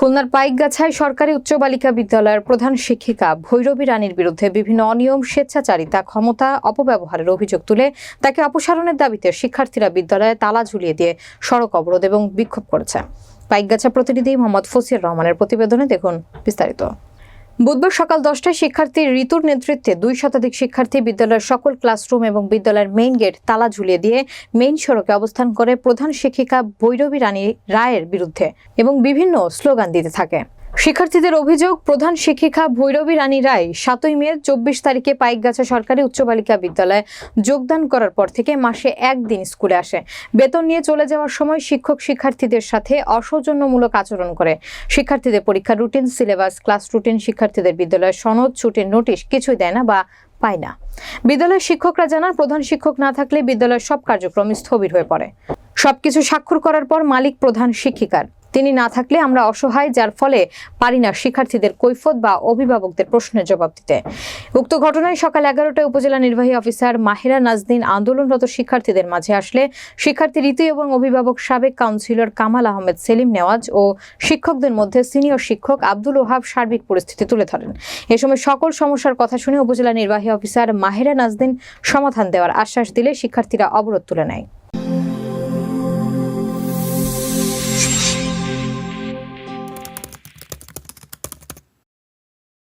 খুলনার পাইকগাছায় সরকারি উচ্চ বালিকা বিদ্যালয়ের প্রধান শিক্ষিকা ভৈরবী রানীর বিরুদ্ধে বিভিন্ন অনিয়ম, স্বেচ্ছাচারিতা, ক্ষমতা, অপব্যবহারের অভিযোগ তুলে তাকে অপসারণের দাবিতে শিক্ষার্থীরা বিদ্যালয়ে তালা ঝুলিয়ে দিয়ে সড়ক অবরোধ এবং বিক্ষোভ করেছে। পাইকগাছা প্রতিনিধি মোহাম্মদ ফসির রহমানের প্রতিবেদনে দেখুন বিস্তারিত। বুধবার সকাল দশটায় শিক্ষার্থী ঋতুর নেতৃত্বে দুই শতাধিক শিক্ষার্থী বিদ্যালয়ের সকল ক্লাসরুম এবং বিদ্যালয়ের মেইন গেট তালা ঝুলিয়ে দিয়ে মেইন সড়কে অবস্থান করে প্রধান শিক্ষিকা ভৈরবী রানী রায়ের বিরুদ্ধে এবং বিভিন্ন স্লোগান দিতে থাকে। শিক্ষার্থীদের অভিযোগ, প্রধান শিক্ষিকা ভৈরবী রানী রায় সাতই মে চব্বিশ তারিখে পাইকগাছা সরকারি উচ্চ বালিকা বিদ্যালয়ে যোগদান করার পর থেকে মাসে একদিন স্কুলে আসে। বেতন নিয়ে চলে যাওয়ার সময় শিক্ষক শিক্ষার্থীদের সাথে অসৌজন্যমূলক আচরণ করে। শিক্ষার্থীদের পরীক্ষার রুটিন, সিলেবাস, ক্লাস রুটিন শিক্ষার্থীদের বিদ্যালয়ের সনদ, ছুটির নোটিশ কিছুই দেয় না বা পায় না। বিদ্যালয়ের শিক্ষকরা জানান, প্রধান শিক্ষক না থাকলে বিদ্যালয়ের সব কার্যক্রম স্থবির হয়ে পড়ে। সবকিছু স্বাক্ষর করার পর মালিক প্রধান শিক্ষিকার। তিনি না থাকলে আমরা অসহায়, যার ফলে পারি না শিক্ষার্থীদের কৈফত বা অভিভাবকদের প্রশ্নের জবাব দিতে। উক্ত ঘটনায় সকাল এগারোটায় উপজেলা নির্বাহী অফিসার মাহিরা নাজদিন আন্দোলনরত শিক্ষার্থীদের মাঝে আসলে শিক্ষার্থী রীতি এবং অভিভাবক সাবেক কাউন্সিলর কামাল আহমেদ সেলিম নেওয়াজ ও শিক্ষকদের মধ্যে সিনিয়র শিক্ষক আব্দুল ওহাব সার্বিক পরিস্থিতি তুলে ধরেন। এ সময় সকল সমস্যার কথা শুনে উপজেলা নির্বাহী অফিসার মাহিরা নাজদিন সমাধান দেওয়ার আশ্বাস দিলে শিক্ষার্থীরা অবরোধ তুলে নেয়।